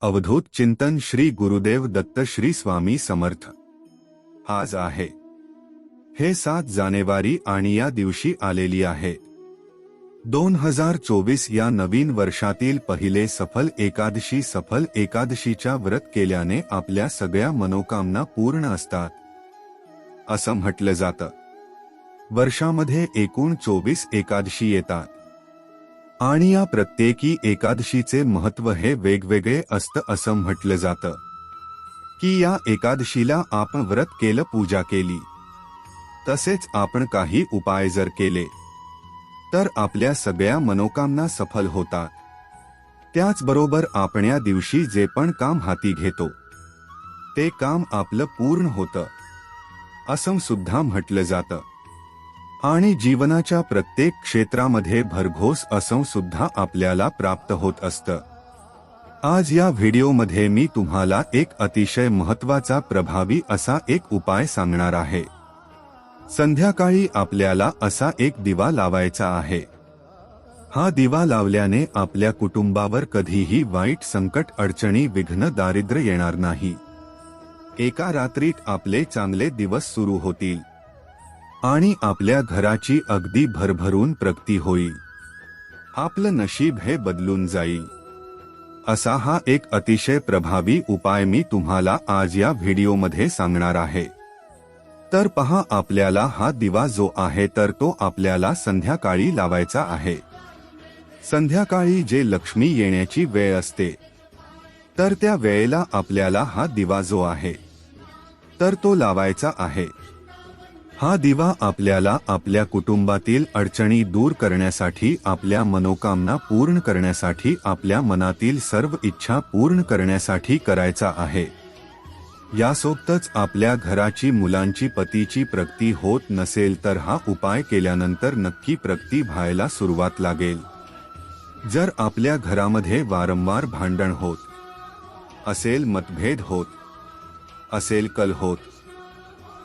अवधूत चिंतन श्री गुरुदेव दत्त श्री स्वामी समर्थ. आज आहे. हे सात जानेवारी आणि या दिवशी आलेली आहे. दोन हजार चोवीस या नवीन वर्षातील पहिले सफल एकादशी सफल एकादशीच्या व्रत केल्याने आपल्या सगळ्या मनोकामना पूर्ण असतात. असं म्हटलं जातं. वर्षामध्ये एकूण चोवीस एकादशी येतात. आणि या प्रत्येकी एकादशीचे महत्त्व हे वेगवेगळे असतं असं म्हटलं जातं. की या एकादशीला आपण व्रत केलं पूजा केली. तसेच आपण काही उपाय जर केले तर आपल्या सगळ्या मनोकामना सफल होतात. त्याचबरोबर आपण या दिवशी जे पण काम हाती घेतो ते काम आपलं पूर्ण होतं असं सुद्धा म्हटलं जातं. आणि जीवनाच्या प्रत्येक क्षेत्रामध्ये भरघोस असं सुद्धा आपल्याला प्राप्त होत असतं. आज या व्हिडिओमध्ये मी तुम्हाला एक अतिशय महत्त्वाचा प्रभावी असा एक उपाय सांगणार आहे. संध्याकाळी आपल्याला असा एक दिवा लावायचा आहे. हा दिवा लावल्याने आपल्या कुटुंबावर कधीही वाईट संकट अडचणी विघ्न दारिद्र्य येणार नाही. एका रात्रीत आपले चांगले दिवस सुरू होतील. आणि आपल्या घराची अगदी भरभरून प्रगती होईल. आपलं नशीब हे बदलून जाईल. असा हा एक अतिशय प्रभावी उपाय मी तुम्हाला आज या व्हिडिओमध्ये सांगणार आहे. तर पहा आपल्याला हा दिवा जो आहे तर तो आपल्याला संध्याकाळी लावायचा आहे. संध्याकाळी जे लक्ष्मी येण्याची वेळ असते तर त्या वेळेला आपल्याला हा दिवा जो आहे तर तो लावायचा आहे. हा दिवा आपल्याला आपल्या कुटुंबातील अडचणी दूर करण्यासाठी आपल्या मनोकामना पूर्ण करण्यासाठी आपल्या मनातील सर्व इच्छा पूर्ण करण्यासाठी करायचा आहे. यासोबतच आपल्या घराची मुलांची पतीची प्रगती होत नसेल तर हा उपाय केल्यानंतर नक्की प्रगती व्हायला सुरुवात लागेल. जर आपल्या घरामध्ये वारंवार भांडण होत असेल मतभेद होत असेल कल होत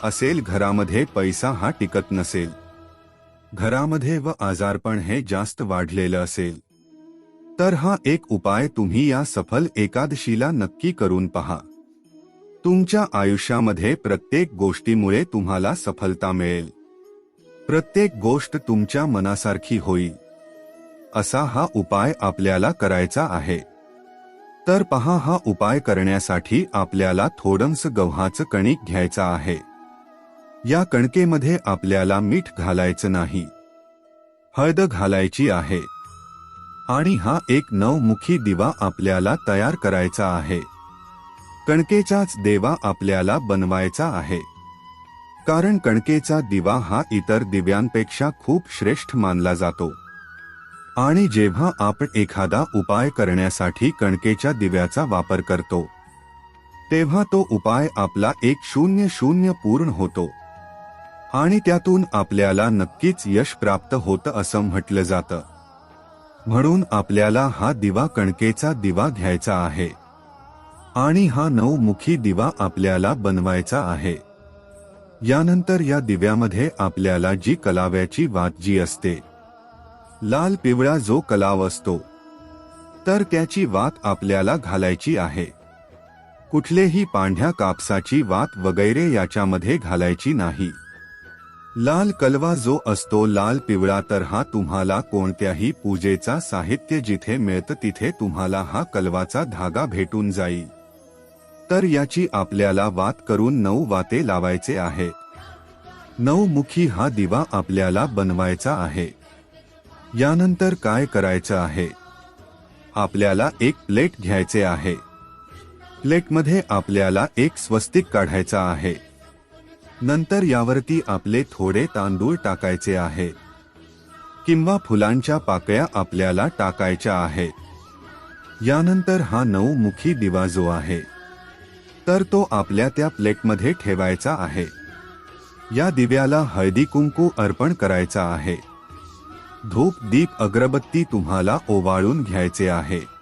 असेल घरामध्ये पैसा हा टिकत नसेल. घरामध्ये व आजारपण हे जास्त वाढलेलं असेल. तर हा एक उपाय तुम्ही या सफल एकादशीला नक्की करून पहा. तुमच्या आयुष्यामध्ये प्रत्येक गोष्टीमुळे तुम्हाला सफलता मिळेल. प्रत्येक गोष्ट तुमच्या मनासारखी होईल. असा हा उपाय आपल्याला करायचा आहे. तर पहा हा उपाय करण्यासाठी आपल्याला थोडंस गव्हाचं कणिक घ्यायचा आहे. या कणकेमध्ये आपल्याला मीठ घालायचं नाही. हळद घालायची आहे. आणि हा एक नवमुखी दिवा आपल्याला तयार करायचा आहे. कणकेचाच देवा आपल्याला बनवायचा आहे. कारण कणकेचा दिवा हा इतर दिव्यांपेक्षा खूप श्रेष्ठ मानला जातो. आणि जेव्हा आपण एखादा उपाय करण्यासाठी कणकेच्या दिव्याचा वापर करतो तेव्हा तो उपाय आपला एक शून्य शून्य पूर्ण होतो. आणि त्यातून आपल्याला नक्कीच यश प्राप्त होतं असं म्हटलं जातं. म्हणून आपल्याला हा दिवा कणकेचा दिवा घ्यायचा आहे. आणि हा नऊमुखी दिवा आपल्याला बनवायचा आहे. यानंतर या दिव्यामध्ये आपल्याला जी कलाव्याची वात जी असते लाल पिवळा जो कलाव असतो तर त्याची वात आपल्याला घालायची आहे. कुठलेही पांढ्या कापसाची वात वगैरे याच्यामध्ये घालायची नाही. लाल कलवा जो असतो लाल पिवळा तर हा तुम्हाला कोणत्याही पूजेचा साहित्य जिथे मिळतं तिथे तुम्हाला हा कलवाचा धागा भेटून जाईल. तर याची आपल्याला वात करून नऊ वाते लावायचे आहे. नऊमुखी हा दिवा आपल्याला बनवायचा आहे. यानंतर काय करायचं आहे? आपल्याला एक प्लेट घ्यायचे आहे. प्लेटमध्ये आपल्याला एक स्वस्तिक काढायचा आहे. नंतर यावरती आपले थोडे तांदूळ टाकायचे आहे. किंवा फुलांच्या पाकळ्या आपल्याला टाकायच्या आहेत. यानंतर हा नऊमुखी दिवा जो आहे तर तो आपल्या त्या प्लेटमध्ये ठेवायचा आहे. या दिव्याला हळदी कुंकू अर्पण करायचा आहे. धूप दीप अगरबत्ती तुम्हाला ओवाळून घ्यायचे आहे.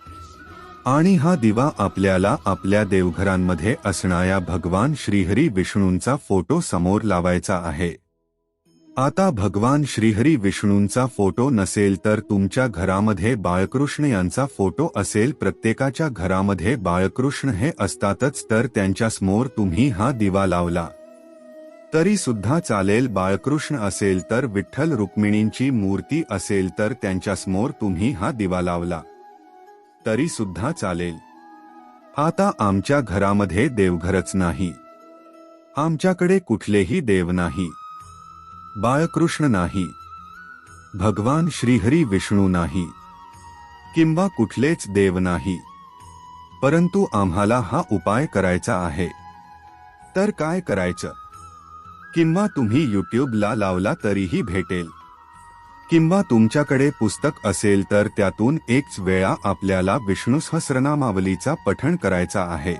आणि हा दिवा आपल्याला आपल्या देवघरांमध्ये असणाऱ्या भगवान श्रीहरी विष्णूंचा फोटो समोर लावायचा आहे. आता भगवान श्रीहरी विष्णूंचा फोटो नसेल तर तुमच्या घरामध्ये बाळकृष्ण यांचा फोटो असेल. प्रत्येकाच्या घरामध्ये बाळकृष्ण हे असतातच तर त्यांच्यासमोर तुम्ही हा दिवा लावला. तरी सुद्धा चालेल बाळकृष्ण असेल तर विठ्ठल रुक्मिणींची मूर्ती असेल तर त्यांच्यासमोर तुम्ही हा दिवा लावला. तरी सुद्धा चालेल. आता आमच्या घरामध्ये देवघरच नाही. आमच्याकडे कुठलेही देव नाही. बाळकृष्ण नाही. भगवान श्रीहरी विष्णू नाही. किंवा कुठलेच देव नाही. परंतु आम्हाला हा उपाय करायचा आहे. तर काय करायचं? किंवा तुम्ही यूट्यूबला लावला तरीही भेटेल. किंवा तुमच्याकडे पुस्तक असेल तर त्यातून एकच वेळा आपल्याला विष्णू सहस्रनामावलीचा पठण करायचा आहे.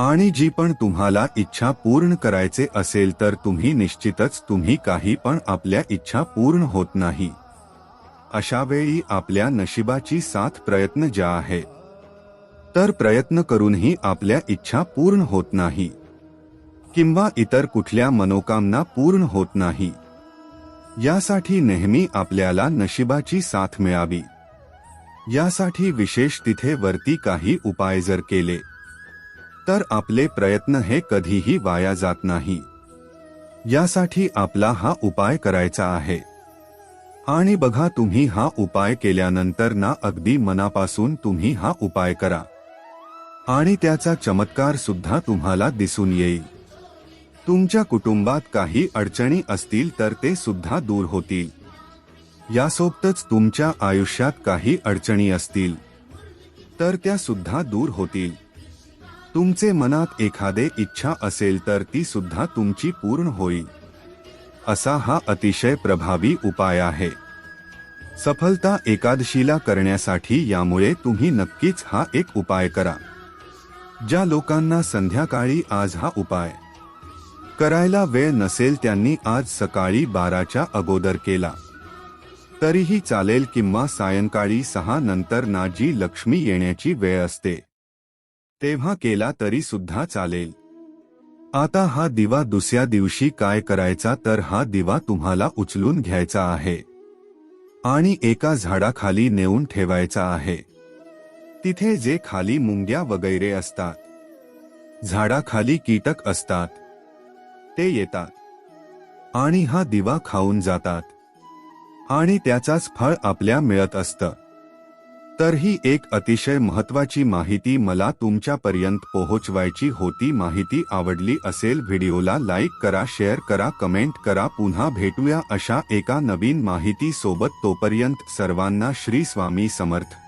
आणि जी पण तुम्हाला इच्छा पूर्ण करायचे असेल तर तुम्ही निश्चितच तुम्ही काही पण आपल्या इच्छा पूर्ण होत नाही. अशा वेळी आपल्या नशिबाची साथ प्रयत्न ज्या आहे तर प्रयत्न करूनही आपल्या इच्छा पूर्ण होत नाही. किंवा इतर कुठल्या मनोकामना पूर्ण होत नाही. यासाठी नेहमी आपल्याला नशिबाची साथ मिळावी. यासाठी विशेष तिथे वरती काही उपाय जर केले तर आपले प्रयत्न हे कधीही वाया जात नाही. यासाठी आपला हा उपाय करायचा आहे. आणि बघा तुम्ही हा उपाय केल्यानंतर ना अगदी मनापासून तुम्ही हा उपाय करा. आणि त्याचा चमत्कार सुद्धा तुम्हाला दिसून येईल. तुमच्या कुटुंबात काही अडचणी असतील तर ते सुद्धा दूर होतील. यासोबतच तुमच्या आयुष्यात काही अडचणी असतील तर त्या सुद्धा दूर होतील. तुमचे मनात एखादे इच्छा असेल तर ती सुद्धा तुमची पूर्ण होईल. असा हा अतिशय प्रभावी उपाय आहे. सफलता एकादशीला करण्यासाठी यामुळे तुम्ही नक्कीच हा एक उपाय करा. ज्या लोकांना संध्याकाळी आज हा उपाय करायला वेळ नसेल त्यांनी आज सकाळी बाराच्या अगोदर केला. तरीही चालेल किंवा सायंकाळी सहा नंतर नाजी लक्ष्मी येण्याची वेळ असते. तेव्हा केला तरी सुद्धा चालेल. आता हा दिवा दुसऱ्या दिवशी काय करायचा तर हा दिवा तुम्हाला उचलून घ्यायचा आहे. आणि एका झाडाखाली नेऊन ठेवायचा आहे. तिथे जे खाली मुंग्या वगैरे असतात. झाडाखाली कीटक असतात. ते येतात. आणि हा दिवा खाऊन जातात. आणि त्याचाच फळ आपल्या मिळत असतं. तर ही एक अतिशय महत्वाची माहिती मला तुमच्यापर्यंत पोहोचवायची होती माहिती आवडली असेल व्हिडिओला लाईक करा शेअर करा कमेंट करा. पुन्हा भेटूया अशा एका नवीन माहिती सोबत तोपर्यंत सर्वांना श्री स्वामी समर्थ.